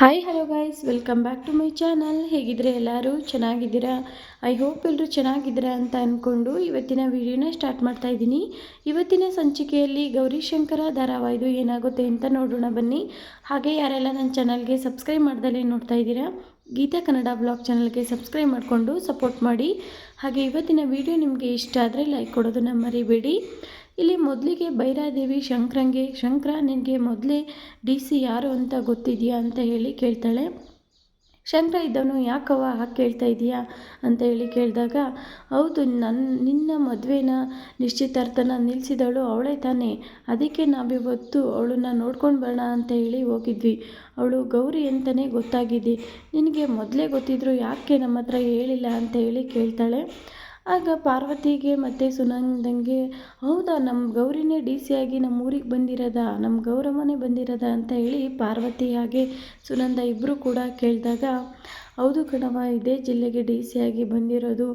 Hi hello guys welcome back to my channel ಹೇಗಿದ್ರೆ ಎಲ್ಲರೂ? ಚೆನ್ನಾಗಿದ್ದೀರಾ? I hope ಎಲ್ಲರೂ ಚೆನ್ನಾಗಿದ್ದೀರಾ ಅಂತ ಅಂದ್ಕೊಂಡು ಇವತ್ತಿನ ವಿಡಿಯೋನ ಸ್ಟಾರ್ಟ್ ಮಾಡ್ತಾ ಇದ್ದೀನಿ. ಇವತ್ತಿನ ಸಂಚಿಕೆಯಲ್ಲಿ ಗೌರಿಶಂಕರ ಧಾರಾವಾಹಿದು ಏನಾಗುತ್ತೆ ಅಂತ ನೋಡೋಣ ಬನ್ನಿ. ಹಾಗೆ ಯಾರೆಲ್ಲ ನನ್ನ ಚಾನಲ್ಗೆ ಸಬ್ಸ್ಕ್ರೈಬ್ ಮಾಡ್ದಲೇ ನೋಡ್ತಾ ಇದ್ದೀರಾ, ಗೀತಾ ಕನ್ನಡ ಬ್ಲಾಗ್ ಚಾನಲ್ಗೆ ಸಬ್ಸ್ಕ್ರೈಬ್ ಮಾಡಿಕೊಂಡು ಸಪೋರ್ಟ್ ಮಾಡಿ. ಹಾಗೆ ಇವತ್ತಿನ ವಿಡಿಯೋ ನಿಮಗೆ ಇಷ್ಟ ಆದರೆ ಲೈಕ್ ಕೊಡೋದನ್ನು ಮರಿಬೇಡಿ. ಇಲ್ಲಿ ಮೊದಲಿಗೆ ಭೈರಾದೇವಿ ಶಂಕರಂಗೆ, ಶಂಕರ ನಿನಗೆ ಮೊದಲೇ ಡಿ ಸಿ ಯಾರು ಅಂತ ಗೊತ್ತಿದೆಯಾ ಅಂತ ಹೇಳಿ ಕೇಳ್ತಾಳೆ. ಶಂಕರ ಇದ್ದವನು ಯಾಕವ್ವ ಹಾಗೆ ಕೇಳ್ತಾ ಇದೀಯಾ ಅಂತ ಹೇಳಿ ಕೇಳಿದಾಗ, ಹೌದು ನನ್ನ ನಿನ್ನ ಮದುವೆನ ನಿಶ್ಚಿತಾರ್ಥನ ನಿಲ್ಲಿಸಿದವಳು ಅವಳೇ ತಾನೇ. ಅದಕ್ಕೆ ನಾವಿವತ್ತು ಅವಳನ್ನ ನೋಡ್ಕೊಂಡು ಬರೋಣ ಅಂತ ಹೇಳಿ ಹೋಗಿದ್ವಿ. ಅವಳು ಗೌರಿ ಅಂತಲೇ ಗೊತ್ತಾಗಿದ್ದಿ ನಿನಗೆ ಮೊದಲೇ ಗೊತ್ತಿದ್ರು ಯಾಕೆ ನಮ್ಮ ಹತ್ರ ಹೇಳಿಲ್ಲ ಅಂತ ಹೇಳಿ ಕೇಳ್ತಾಳೆ. ಆಗ ಪಾರ್ವತಿಗೆ ಮತ್ತು ಸುನಂದಂಗೆ, ಹೌದಾ ನಮ್ಮ ಗೌರಿನೇ ಡಿ ಸಿ ಆಗಿ ನಮ್ಮ ಊರಿಗೆ ಬಂದಿರೋದಾ? ನಮ್ಮ ಗೌರಮ್ಮನೇ ಬಂದಿರೋದ? ಅಂತ ಹೇಳಿ ಪಾರ್ವತಿ ಹಾಗೆ ಸುನಂದ ಇಬ್ಬರು ಕೂಡ ಕೇಳಿದಾಗ, ಹೌದು ಕಣವ ಇದೇ ಜಿಲ್ಲೆಗೆ ಡಿ ಸಿ ಆಗಿ ಬಂದಿರೋದು.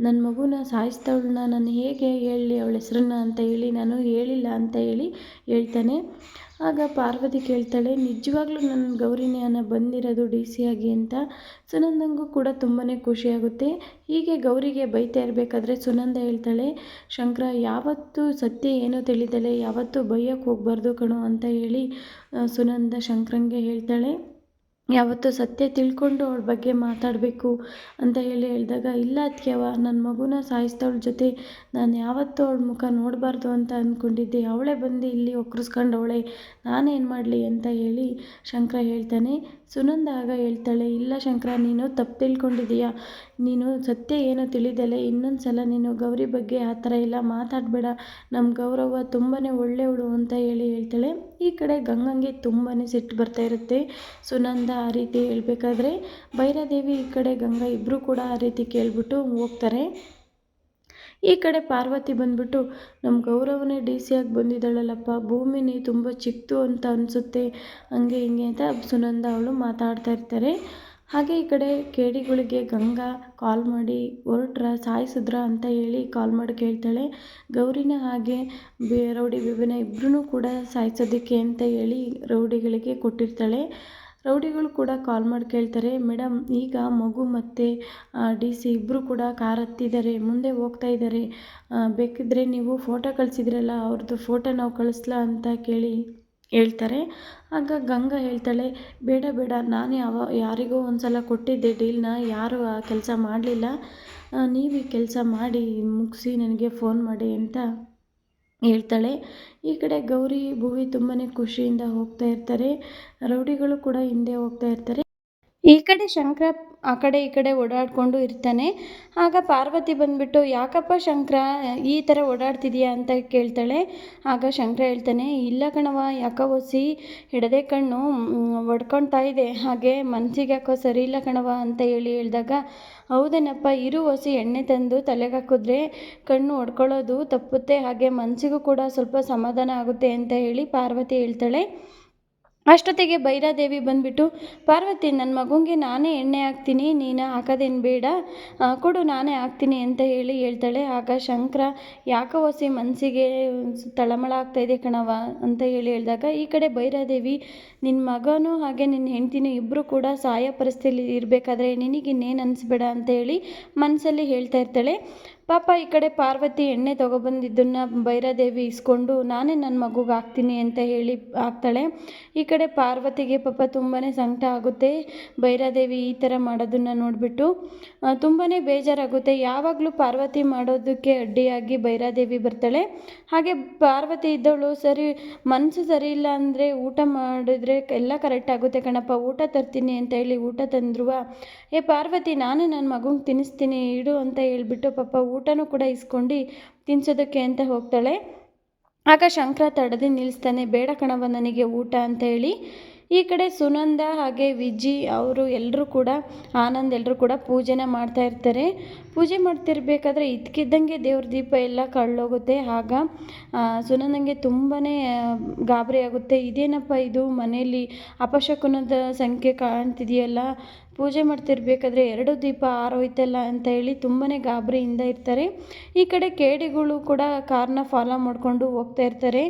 ನನ್ನ ಮಗುನ ಸಾಯಿಸ್ತವಳನ್ನ ನಾನು ಹೇಗೆ ಹೇಳಲಿ ಅವಳ ಹೆಸರನ್ನ ಅಂತ ಹೇಳಿ, ನಾನು ಹೇಳಿಲ್ಲ ಅಂತ ಹೇಳಿ ಹೇಳ್ತಾನೆ. ಆಗ ಪಾರ್ವತಿ ಕೇಳ್ತಾಳೆ, ನಿಜವಾಗ್ಲೂ ನನ್ನ ಗೌರಿನೇ ಬಂದಿರೋದು ಡಿ ಸಿ ಆಗಿ ಅಂತ? ಸುನಂದಂಗೂ ಕೂಡ ತುಂಬಾ ಖುಷಿಯಾಗುತ್ತೆ. ಹೀಗೆ ಗೌರಿಗೆ ಬೈತಾ ಇರಬೇಕಾದ್ರೆ ಸುನಂದ ಹೇಳ್ತಾಳೆ, ಶಂಕರ, ಯಾವತ್ತೂ ಸತ್ಯ ಏನೂ ತಿಳಿದಲೆ, ಯಾವತ್ತೂ ಬೈಯಕ್ಕೆ ಹೋಗಬಾರ್ದು ಕಣೋ ಅಂತ ಹೇಳಿ ಸುನಂದ ಶಂಕರಂಗೆ ಹೇಳ್ತಾಳೆ. ಯಾವತ್ತೂ ಸತ್ಯ ತಿಳ್ಕೊಂಡು ಅವ್ಳ ಬಗ್ಗೆ ಮಾತಾಡಬೇಕು ಅಂತ ಹೇಳಿ ಹೇಳಿದಾಗ, ಇಲ್ಲ ಅತ್ಯವ ನನ್ನ ಮಗುನ ಸಾಯಿಸ್ದವಳ ಜೊತೆ ನಾನು ಯಾವತ್ತೂ ಅವ್ಳ ಮುಖ ನೋಡಬಾರ್ದು ಅಂತ ಅಂದ್ಕೊಂಡಿದ್ದೆ ಅವಳೇ ಬಂದು ಇಲ್ಲಿ ಒಕ್ಕರಿಸ್ಕೊಂಡವಳೆ ನಾನೇನು ಮಾಡಲಿ ಅಂತ ಹೇಳಿ ಶಂಕರ ಹೇಳ್ತಾನೆ. ಸುನಂದ ಆಗ ಹೇಳ್ತಾಳೆ, ಇಲ್ಲ ಶಂಕರ, ನೀನು ತಪ್ಪು ತಿಳ್ಕೊಂಡಿದೀಯ. ನೀನು ಸತ್ಯ ಏನು ತಿಳಿದಲೆ ಇನ್ನೊಂದು ಸಲ ನೀನು ಗೌರಿ ಬಗ್ಗೆ ಆ ಥರ ಎಲ್ಲ ಮಾತಾಡಬೇಡ. ನಮ್ಮ ಗೌರವ ತುಂಬಾ ಒಳ್ಳೆಯವಳು ಅಂತ ಹೇಳಿ ಹೇಳ್ತಾಳೆ. ಈ ಕಡೆ ಗಂಗಂಗೆ ತುಂಬಾ ಸಿಟ್ಟು ಬರ್ತಾ ಇರುತ್ತೆ. ಸುನಂದ ಆ ರೀತಿ ಹೇಳಬೇಕಾದ್ರೆ ಭೈರಾದೇವಿ ಈ ಕಡೆ ಗಂಗಾ ಇಬ್ಬರು ಕೂಡ ಆ ರೀತಿ ಕೇಳಿಬಿಟ್ಟು ಹೋಗ್ತಾರೆ. ಈ ಕಡೆ ಪಾರ್ವತಿ ಬಂದ್ಬಿಟ್ಟು ನಮ್ಮ ಗೌರವನೇ ಡಿ ಸಿ ಆಗಿ ಬಂದಿದ್ದಾಳಲ್ಲಪ್ಪ ಭೂಮಿನಿ ತುಂಬ ಚಿಕ್ಕದು ಅಂತ ಅನಿಸುತ್ತೆ, ಹಂಗೆ ಹಿಂಗೆ ಅಂತ ಸುನಂದ ಅವಳು ಮಾತಾಡ್ತಾ ಇರ್ತಾರೆ. ಹಾಗೆ ಈ ಕಡೆ ಕೇಡಿಗಳಿಗೆ ಗಂಗಾ ಕಾಲ್ ಮಾಡಿ ಹೊರಟ್ರ ಸಾಯಿಸಿದ್ರ ಅಂತ ಹೇಳಿ ಕಾಲ್ ಮಾಡಿ ಕೇಳ್ತಾಳೆ. ಗೌರಿನ ಹಾಗೆ ಬೇ, ರೌಡಿ ವಿಭಿನ್ನ ಇಬ್ಬರೂ ಕೂಡ ಸಾಯಿಸೋದಕ್ಕೆ ಅಂತ ಹೇಳಿ ರೌಡಿಗಳಿಗೆ ಕೊಟ್ಟಿರ್ತಾಳೆ. ರೌಡಿಗಳು ಕೂಡ ಕಾಲ್ ಮಾಡಿ ಕೇಳ್ತಾರೆ ಮೇಡಮ್ ಈಗ ಮಗು ಮತ್ತು ಡಿ ಸಿ ಇಬ್ಬರು ಕೂಡ ಕಾರ್ ಹತ್ತಿದ್ದಾರೆ, ಮುಂದೆ ಹೋಗ್ತಾ ಇದ್ದಾರೆ. ಬೇಕಿದ್ದರೆ ನೀವು ಫೋಟೋ ಕಳಿಸಿದ್ರಲ್ಲ ಅವ್ರದ್ದು ಫೋಟೋ ನಾವು ಕಳಿಸ್ಲಾ ಅಂತ ಕೇಳಿ ಹೇಳ್ತಾರೆ. ಆಗ ಗಂಗಾ ಹೇಳ್ತಾಳೆ, ಬೇಡ ಬೇಡ, ನಾನು ಯಾವ, ಯಾರಿಗೋ ಒಂದು ಸಲ ಕೊಟ್ಟಿದ್ದೆ ಡೀಲ್ನ, ಯಾರೂ ಆ ಕೆಲಸ ಮಾಡಲಿಲ್ಲ. ನೀವು ಈ ಕೆಲಸ ಮಾಡಿ, ಮುಗಿಸಿ ನನಗೆ ಫೋನ್ ಮಾಡಿ ಅಂತ ಹೇಳ್ತಾಳೆ. ಈ ಕಡೆ ಗೌರಿ, ಭುವಿ ತುಂಬಾ ಖುಷಿಯಿಂದ ಹೋಗ್ತಾ ಇರ್ತಾರೆ. ರೌಡಿಗಳು ಕೂಡ ಹಿಂದೆ ಹೋಗ್ತಾ ಇರ್ತಾರೆ. ಈ ಕಡೆ ಶಂಕರ ಆ ಕಡೆ ಈ ಕಡೆ ಓಡಾಡಿಕೊಂಡು ಇರ್ತಾನೆ. ಆಗ ಪಾರ್ವತಿ ಬಂದುಬಿಟ್ಟು, ಯಾಕಪ್ಪ ಶಂಕರ, ಈ ಥರ ಓಡಾಡ್ತಿದೀಯಾ ಅಂತ ಕೇಳ್ತಾಳೆ. ಆಗ ಶಂಕರ ಹೇಳ್ತಾನೆ, ಇಲ್ಲ ಕಣವ ಯಾಕೋ ಒಸಿ, ಹಿಡದೆ ಕಣ್ಣು ಒಡ್ಕೊಳ್ತಾ ಇದೆ. ಹಾಗೆ ಮನಸ್ಸಿಗೆ ಯಾಕೋ ಸರಿ ಇಲ್ಲ ಕಣವ ಅಂತ ಹೇಳಿ ಹೇಳಿದಾಗ, ಹೌದೇನಪ್ಪ, ಇರು ಒಸಿ, ಎಣ್ಣೆ ತಂದು ತಲೆಗೆ ಹಾಕಿದ್ರೆ ಕಣ್ಣು ಒಡ್ಕೊಳ್ಳೋದು ತಪ್ಪುತ್ತೆ. ಹಾಗೆ ಮನಸ್ಸಿಗೂ ಕೂಡ ಸ್ವಲ್ಪ ಸಮಾಧಾನ ಆಗುತ್ತೆ, ಅಂತ ಹೇಳಿ ಪಾರ್ವತಿ ಹೇಳ್ತಾಳೆ. ಅಷ್ಟೊತ್ತಿಗೆ ಭೈರಾದೇವಿ ಬಂದುಬಿಟ್ಟು, ಪಾರ್ವತಿ ನನ್ನ ಮಗುಂಗೆ ನಾನೇ ಎಣ್ಣೆ ಹಾಕ್ತೀನಿ, ನೀನು ಹಾಕೋದೇನು ಬೇಡ. ಕೊಡು, ನಾನೇ ಹಾಕ್ತೀನಿ ಅಂತ ಹೇಳಿ ಹೇಳ್ತಾಳೆ. ಆಗ ಶಂಕರ, ಯಾಕೋ ಹೊಸಿ ಮನಸ್ಸಿಗೆ ತಳಮಳ ಆಗ್ತಾಯಿದೆ ಕಣವ ಅಂತ ಹೇಳಿ ಹೇಳಿದಾಗ, ಈ ಕಡೆ ಭೈರಾದೇವಿ ನಿನ್ನ ಮಗನೂ ಹಾಗೆ ನಿನ್ನ ಹೆಂಡ್ತಿನೂ ಇಬ್ಬರು ಕೂಡ ಸಹಾಯ ಪರಿಸ್ಥಿತಿಲಿ ಇರಬೇಕಾದ್ರೆ ನಿನಗಿನ್ನೇನು ಅನಿಸ್ಬೇಡ ಅಂತ ಹೇಳಿ ಮನಸ್ಸಲ್ಲಿ ಹೇಳ್ತಾ ಇರ್ತಾಳೆ. ಪಾಪ ಈ ಕಡೆ ಪಾರ್ವತಿ ಎಣ್ಣೆ ತೊಗೊಬಂದಿದ್ದನ್ನು ಭೈರಾದೇವಿ ಇಸ್ಕೊಂಡು ನಾನೇ ನನ್ನ ಮಗುಗೆ ಹಾಕ್ತೀನಿ ಅಂತ ಹೇಳಿ ಹಾಕ್ತಾಳೆ. ಈ ಕಡೆ ಪಾರ್ವತಿಗೆ ಪಾಪ ತುಂಬಾ ಸಂಕಟ ಆಗುತ್ತೆ. ಭೈರಾದೇವಿ ಈ ಥರ ಮಾಡೋದನ್ನು ನೋಡಿಬಿಟ್ಟು ತುಂಬಾ ಬೇಜಾರಾಗುತ್ತೆ. ಯಾವಾಗಲೂ ಪಾರ್ವತಿ ಮಾಡೋದಕ್ಕೆ ಅಡ್ಡಿಯಾಗಿ ಭೈರಾದೇವಿ ಬರ್ತಾಳೆ. ಹಾಗೆ ಪಾರ್ವತಿ ಇದ್ದವಳು, ಸರಿ ಮನಸ್ಸು ಸರಿ ಇಲ್ಲ ಅಂದರೆ ಊಟ ಮಾಡಿದ್ರೆ ಎಲ್ಲ ಕರೆಕ್ಟ್ ಆಗುತ್ತೆ ಕಣಪ್ಪ. ಊಟ ತರ್ತೀನಿ ಅಂತ ಹೇಳಿ ಊಟ ತಂದ್ರು ಏ ಪಾರ್ವತಿ, ನಾನೇ ನನ್ನ ಮಗುಗೆ ತಿನ್ನಿಸ್ತೀನಿ, ಇಡು ಅಂತ ಹೇಳ್ಬಿಟ್ಟು ಪಾಪ ಊಟನೂ ಕೂಡ ಇಸ್ಕೊಂಡು ತಿನ್ಸೋದಕ್ಕೆ ಅಂತ ಹೋಗ್ತಾಳೆ. ಆಗ ಶಂಕರ ತಡೆದು ನಿಲ್ಲಿಸ್ತಾನೆ ಬೇಡ ಕಣವ ನನಗೆ ಊಟ ಅಂತ ಹೇಳಿ. ಈ ಕಡೆ ಸುನಂದ ಹಾಗೆ ವಿಜಿ ಅವರು ಎಲ್ಲರೂ ಕೂಡ, ಆನಂದ್ ಎಲ್ಲರೂ ಕೂಡ ಪೂಜೆನ ಮಾಡ್ತಾ ಇರ್ತಾರೆ. ಪೂಜೆ ಮಾಡ್ತಿರ್ಬೇಕಾದ್ರೆ ಇದ್ಕಿದ್ದಂಗೆ ದೇವ್ರ ದೀಪ ಎಲ್ಲ ಕಳ್ಳೋಗುತ್ತೆ. ಆಗ ಸುನಂದಂಗೆ ತುಂಬಾ ಗಾಬರಿ ಆಗುತ್ತೆ. ಇದೇನಪ್ಪ ಇದು? ಮನೆಯಲ್ಲಿ ಅಪಶಕುನದ ಸಂಖ್ಯೆ ಕಾಣ್ತಿದೆಯಲ್ಲ? ಪೂಜೆ ಮಾಡ್ತಿರ್ಬೇಕಾದ್ರೆ ಎರಡು ದೀಪ ಆರೋಯ್ತಲ್ಲ ಅಂತ ಹೇಳಿ ತುಂಬಾ ಗಾಬರಿಯಿಂದ ಇರ್ತಾರೆ. ಈ ಕಡೆ ಕೇಡಿಗಳು ಕೂಡ ಕಾರನ್ನ ಫಾಲೋ ಮಾಡಿಕೊಂಡು ಹೋಗ್ತಾ ಇರ್ತಾರೆ.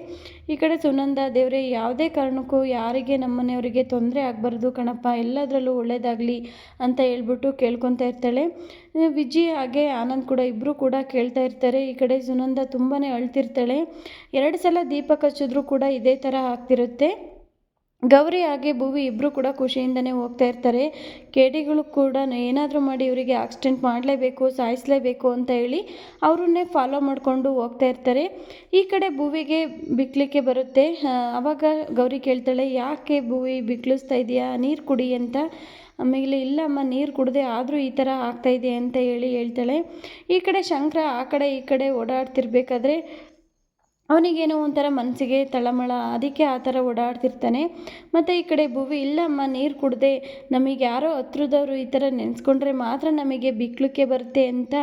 ಈ ಕಡೆ ಸುನಂದ ದೇವರೇ, ಯಾವುದೇ ಕಾರಣಕ್ಕೂ ಯಾರಿಗೆ ನಮ್ಮನೆಯವರಿಗೆ ತೊಂದರೆ ಆಗಬಾರ್ದು ಕಣಪ್ಪ, ಎಲ್ಲದರಲ್ಲೂ ಒಳ್ಳೇದಾಗಲಿ ಅಂತ ಹೇಳ್ಬಿಟ್ಟು ಕೇಳ್ಕೊತಾ ಇರ್ತಾಳೆ. ವಿಜಿ ಹಾಗೆ ಆನಂದ್ ಕೂಡ ಇಬ್ಬರು ಕೂಡ ಕೇಳ್ತಾ ಇರ್ತಾರೆ. ಈ ಕಡೆ ಸುನಂದ ತುಂಬಾ ಅಳ್ತಿರ್ತಾಳೆ. ಎರಡು ಸಲ ದೀಪ ಹಚ್ಚಿದ್ರು ಕೂಡ ಇದೇ ಥರ ಆಗ್ತಿರುತ್ತೆ. ಗೌರಿ ಹಾಗೆ ಭುವಿ ಇಬ್ಬರು ಕೂಡ ಖುಷಿಯಿಂದನೇ ಹೋಗ್ತಾ ಇರ್ತಾರೆ. ಕೇಡಿಗಳು ಕೂಡ ಏನಾದರೂ ಮಾಡಿ ಇವರಿಗೆ ಆಕ್ಸಿಡೆಂಟ್ ಮಾಡಲೇಬೇಕು, ಸಾಯಿಸಲೇಬೇಕು ಅಂತ ಹೇಳಿ ಅವರನ್ನೇ ಫಾಲೋ ಮಾಡಿಕೊಂಡು ಹೋಗ್ತಾ ಇರ್ತಾರೆ. ಈ ಕಡೆ ಭುವಿಗೆ ಬಿಕ್ಕಲಿಕ್ಕೆ ಬರುತ್ತೆ. ಆವಾಗ ಗೌರಿ ಕೇಳ್ತಾಳೆ, ಯಾಕೆ ಭುವಿ ಬಿಕ್ಲಿಸ್ತಾ ಇದೆಯಾ? ನೀರು ಕುಡಿ ಅಂತ. ಆಮೇಲೆ, ಇಲ್ಲಮ್ಮ, ನೀರು ಕುಡದೆ ಆದರೂ ಈ ಥರ ಆಗ್ತಾಯಿದೆ ಅಂತ ಹೇಳಿ ಹೇಳ್ತಾಳೆ. ಈ ಕಡೆ ಶಂಕರ ಆ ಕಡೆ ಈ ಕಡೆ ಓಡಾಡ್ತಿರ್ಬೇಕಾದ್ರೆ ಅವನಿಗೇನೋ ಒಂಥರ ಮನಸ್ಸಿಗೆ ತಳಮಳ, ಅದಕ್ಕೆ ಆ ಥರ ಓಡಾಡ್ತಿರ್ತಾನೆ. ಮತ್ತು ಈ ಕಡೆ ಭುವಿ, ಇಲ್ಲಮ್ಮ, ನೀರು ಕುಡ್ದೆ, ನಮಗೆ ಯಾರೋ ಹತ್ರದವರು ಈ ಥರ ನೆನೆಸ್ಕೊಂಡ್ರೆ ಮಾತ್ರ ನಮಗೆ ಬಿಕ್ಕಲಿಕ್ಕೆ ಬರುತ್ತೆ ಅಂತ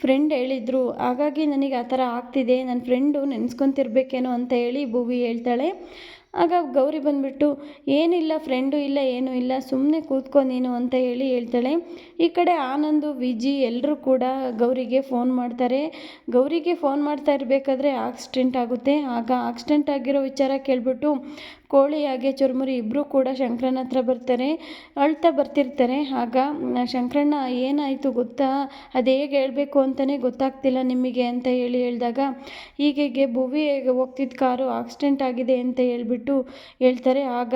ಫ್ರೆಂಡ್ ಹೇಳಿದರು. ಹಾಗಾಗಿ ನನಗೆ ಆ ಥರ ಆಗ್ತಿದೆ ನನ್ನ ಫ್ರೆಂಡು ನೆನೆಸ್ಕೊತಿರ್ಬೇಕೇನೋ ಅಂತ ಹೇಳಿ ಭುವಿ ಹೇಳ್ತಾಳೆ. ಆಗ ಗೌರಿ ಬಂದುಬಿಟ್ಟು, ಏನಿಲ್ಲ ಫ್ರೆಂಡು ಇಲ್ಲ, ಏನೂ ಇಲ್ಲ ಸುಮ್ಮನೆ ಕೂತ್ಕೊ ನೀನು ಅಂತ ಹೇಳಿ ಹೇಳ್ತಾಳೆ. ಈ ಕಡೆ ಆನಂದು, ವಿಜಿ ಎಲ್ಲರೂ ಕೂಡ ಗೌರಿಗೆ ಫೋನ್ ಮಾಡ್ತಾರೆ. ಗೌರಿಗೆ ಫೋನ್ ಮಾಡ್ತಾ ಇರಬೇಕಾದ್ರೆ ಆಕ್ಸಿಡೆಂಟ್ ಆಗುತ್ತೆ. ಆಗ ಆಕ್ಸಿಡೆಂಟ್ ಆಗಿರೋ ವಿಚಾರ ಕೇಳಿಬಿಟ್ಟು ಕೋಳಿ, ಹಾಗೆ ಚುರುಮುರಿ ಇಬ್ಬರೂ ಕೂಡ ಶಂಕರನ ಹತ್ರ ಬರ್ತಾರೆ, ಅಳ್ತಾ ಬರ್ತಿರ್ತಾರೆ. ಆಗ ಶಂಕರಣ್ಣ, ಏನಾಯಿತು ಗೊತ್ತಾ? ಅದು ಹೇಗೆ ಹೇಳಬೇಕು ಅಂತಲೇ ಗೊತ್ತಾಗ್ತಿಲ್ಲ ನಿಮಗೆ ಅಂತ ಹೇಳಿ ಹೇಳಿದಾಗ ಹೀಗೆ ಭುವಿ ಹೋಗ್ತಿದ್ದ ಕಾರು ಆಕ್ಸಿಡೆಂಟ್ ಆಗಿದೆ ಅಂತ ಹೇಳ್ಬಿಟ್ಟು ಹೇಳ್ತಾರೆ. ಆಗ,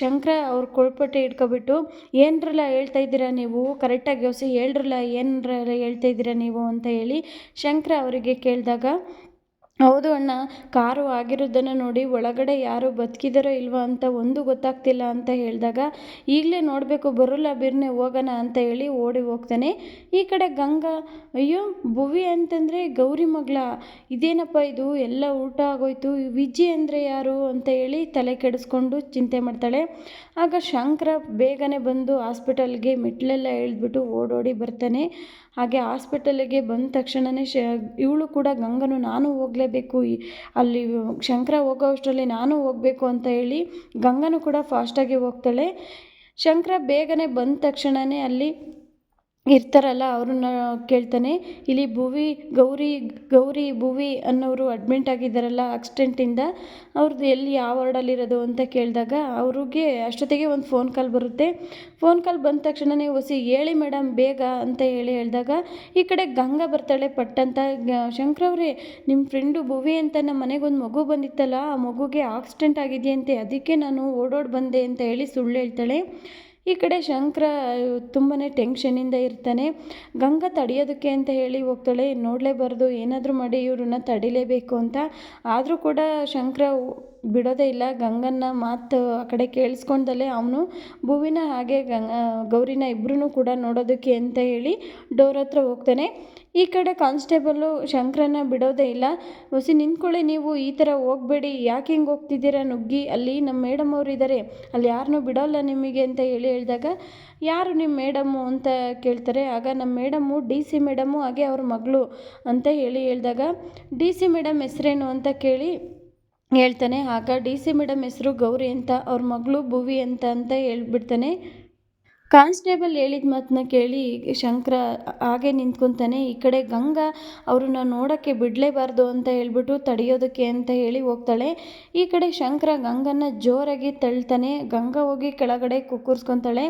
ಶಂಕರ ಅವ್ರ ಕೊಳ್ಪಟ್ಟೆ ಇಟ್ಕೊಬಿಟ್ಟು ಏನ್ರಲ್ಲ ಹೇಳ್ತಾ ಇದ್ದೀರಾ ನೀವು? ಕರೆಕ್ಟಾಗಿ ಯೋಸಿ, ಹೇಳ್ರಲ್ಲ, ಏನರಲ್ಲ ಹೇಳ್ತಾ ಇದ್ದೀರಾ ನೀವು? ಅಂತ ಹೇಳಿ ಶಂಕರ ಅವರಿಗೆ ಕೇಳಿದಾಗ ಹೌದು ಅಣ್ಣ, ಕಾರು ಆಗಿರೋದನ್ನು ನೋಡಿ ಒಳಗಡೆ ಯಾರು ಬದುಕಿದ್ದಾರೋ ಇಲ್ವೋ ಅಂತ ಒಂದು ಗೊತ್ತಾಗ್ತಿಲ್ಲ ಅಂತ ಹೇಳಿದಾಗ, ಈಗಲೇ ನೋಡಬೇಕು ಬರೋಲ್ಲ ಬಿರ್ನೆ ಹೋಗೋಣ ಅಂತ ಹೇಳಿ ಓಡಿ ಹೋಗ್ತಾನೆ. ಈ ಕಡೆ ಗಂಗಾ, ಅಯ್ಯೋ, ಭುವಿ ಅಂತಂದರೆ ಗೌರಿ ಮಗಳ. ಇದೇನಪ್ಪ ಇದು? ಎಲ್ಲ ಊಟ ಆಗೋಯ್ತು. ವಿಜಿ ಅಂದರೆ ಯಾರು ಅಂತ ಹೇಳಿ ತಲೆ ಕೆಡಿಸ್ಕೊಂಡು ಚಿಂತೆ ಮಾಡ್ತಾಳೆ. ಆಗ ಶಂಕರ ಬೇಗನೆ ಬಂದು ಹಾಸ್ಪಿಟಲ್ಗೆ ಮೆಟ್ಲೆಲ್ಲ ಇಳಿದ್ಬಿಟ್ಟು ಓಡೋಡಿ ಬರ್ತಾನೆ. ಹಾಗೆ ಹಾಸ್ಪಿಟಲ್ಗೆ ಬಂದ ತಕ್ಷಣವೇ ಶ, ಇವಳು ಕೂಡ ಗಂಗನು ನಾನು ಹೋಗಲೇಬೇಕು. ಅಲ್ಲಿ ಶಂಕರ ಹೋಗೋ ಅಷ್ಟರಲ್ಲಿ ನಾನು ಹೋಗಬೇಕು ಅಂತ ಹೇಳಿ ಗಂಗನೂ ಕೂಡ ಫಾಸ್ಟಾಗಿ ಹೋಗ್ತಾಳೆ. ಶಂಕರ ಬೇಗನೆ ಬಂದ ತಕ್ಷಣವೇ ಅಲ್ಲಿ ಇರ್ತಾರಲ್ಲ, ಅವ್ರನ್ನ ಕೇಳ್ತಾನೆ, ಇಲ್ಲಿ ಭುವಿ, ಗೌರಿ ಗೌರಿ ಭುವಿ ಅನ್ನೋರು ಅಡ್ಮಿಂಟ್ ಆಗಿದ್ದಾರಲ್ಲ ಆಕ್ಸಿಡೆಂಟಿಂದ ಅವ್ರದ್ದು ಎಲ್ಲಿ ಯಾವ ವಾರ್ಡಲ್ಲಿರೋದು ಅಂತ ಕೇಳಿದಾಗ ಅವ್ರಿಗೆ ಅಷ್ಟೊತ್ತಿಗೆ ಒಂದು ಫೋನ್ ಕಾಲ್ ಬರುತ್ತೆ. ಫೋನ್ ಕಾಲ್ ಬಂದ ತಕ್ಷಣವೇ ಒಸಿ, ಹೇಳಿ ಮೇಡಮ್ ಬೇಗ ಅಂತ ಹೇಳಿ ಹೇಳಿದಾಗ, ಈ ಕಡೆ ಗಂಗಾ ಬರ್ತಾಳೆ ಪಟ್ಟಂತ ಶಂಕರವ್ರೆ ನಿಮ್ಮ ಫ್ರೆಂಡು ಭುವಿ ಅಂತ ನಮ್ಮ ಮನೆಗೆ ಒಂದು ಮಗು ಬಂದಿತ್ತಲ್ಲ, ಆ ಮಗುಗೆ ಆಕ್ಸಿಡೆಂಟ್ ಆಗಿದೆಯಂತೆ, ಅದಕ್ಕೆ ನಾನು ಓಡೋಡಿ ಬಂದೆ ಅಂತ ಹೇಳಿ ಸುಳ್ಳು ಹೇಳ್ತಾಳೆ. ಈ ಕಡೆ ಶಂಕರ ತುಂಬಾ ಟೆನ್ಷನಿಂದ ಇರ್ತಾನೆ. ಗಂಗಾ ತಡೆಯೋದಕ್ಕೆ ಅಂತ ಹೇಳಿ ಹೋಗ್ತಾಳೆ. ನೋಡಲೇಬಾರ್ದು, ಏನಾದರೂ ಮಾಡಿ ಇವ್ರನ್ನ ತಡಿಲೇಬೇಕು ಅಂತ. ಆದರೂ ಕೂಡ ಶಂಕರ ಬಿಡೋದೇ ಇಲ್ಲ. ಗಂಗನ್ನ ಮಾತು ಆ ಕಡೆ ಕೇಳಿಸ್ಕೊಂಡಲ್ಲೇ ಅವನು ಭೂವಿನ ಹಾಗೆ ಗಂಗ, ಗೌರಿನ ಇಬ್ಬರೂ ಕೂಡ ನೋಡೋದಕ್ಕೆ ಅಂತ ಹೇಳಿ ಡೋರ್ ಹತ್ರ ಹೋಗ್ತಾನೆ. ಈ ಕಡೆ ಕಾನ್ಸ್ಟೇಬಲ್ಲು ಶಂಕರನ್ನ ಬಿಡೋದೇ ಇಲ್ಲ. ಹೊಸಿ ನಿಂತ್ಕೊಳ್ಳಿ ನೀವು, ಈ ಥರ ಹೋಗಬೇಡಿ. ಯಾಕೆ ಹಿಂಗೆ ಹೋಗ್ತಿದ್ದೀರಾ? ನುಗ್ಗಿ. ಅಲ್ಲಿ ನಮ್ಮ ಮೇಡಮ್ ಅವರು ಇದ್ದಾರೆ ಅಲ್ಲಿ ಯಾರನ್ನೂ ಬಿಡೋಲ್ಲ ನಿಮಗೆ ಅಂತ ಹೇಳಿ ಹೇಳಿದಾಗ, ಯಾರು ನಿಮ್ಮ ಮೇಡಮ್ಮು? ಅಂತ ಕೇಳ್ತಾರೆ. ಆಗ ನಮ್ಮ ಮೇಡಮ್ಮು, ಡಿ ಸಿ ಮೇಡಮು ಹಾಗೆ ಅವ್ರ ಮಗಳು ಅಂತ ಹೇಳಿ ಹೇಳಿದಾಗ, ಡಿ ಸಿ ಮೇಡಮ್ ಹೆಸ್ರೇನು? ಅಂತ ಕೇಳಿ ಹೇಳ್ತಾನೆ. ಆಗ ಡಿ ಸಿ ಮೇಡಮ್ ಹೆಸರು ಗೌರಿ ಅಂತ, ಅವ್ರ ಮಗಳು ಭುವಿ ಅಂತ ಅಂತ ಹೇಳ್ಬಿಡ್ತಾನೆ. ಕಾನ್ಸ್ಟೇಬಲ್ ಹೇಳಿದ ಮಾತನ್ನ ಕೇಳಿ ಶಂಕರ ಹಾಗೆ ನಿಂತ್ಕೊತಾನೆ, ಈ ಕಡೆ ಗಂಗಾ ಅವ್ರನ್ನ ನೋಡೋಕ್ಕೆ ಬಿಡಲೇಬಾರ್ದು ಅಂತ ಹೇಳ್ಬಿಟ್ಟು ತಡೆಯೋದಕ್ಕೆ ಅಂತ ಹೇಳಿ ಹೋಗ್ತಾಳೆ. ಈ ಕಡೆ ಶಂಕರ ಗಂಗನ್ನ ಜೋರಾಗಿ ತಳ್ತಾನೆ. ಗಂಗಾ ಹೋಗಿ ಕೆಳಗಡೆ ಕುಕ್ಕುರ್ಸ್ಕೊತಾಳೆ.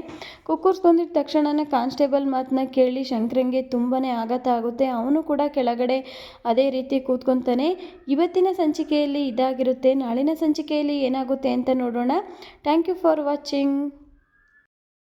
ಕುಕ್ಕುರ್ಸ್ಕೊಂಡಿದ ತಕ್ಷಣನೇ ಕಾನ್ಸ್ಟೇಬಲ್ ಮಾತನ್ನ ಕೇಳಿ ಶಂಕರಂಗೆ ತುಂಬಾ ಆಘಾತ ಆಗುತ್ತೆ. ಅವನು ಕೂಡ ಕೆಳಗಡೆ ಅದೇ ರೀತಿ ಕೂತ್ಕೊತಾನೆ. ಇವತ್ತಿನ ಸಂಚಿಕೆಯಲ್ಲಿ ಇದಾಗಿರುತ್ತೆ. ನಾಳಿನ ಸಂಚಿಕೆಯಲ್ಲಿ ಏನಾಗುತ್ತೆ ಅಂತ ನೋಡೋಣ. Thank you for watching.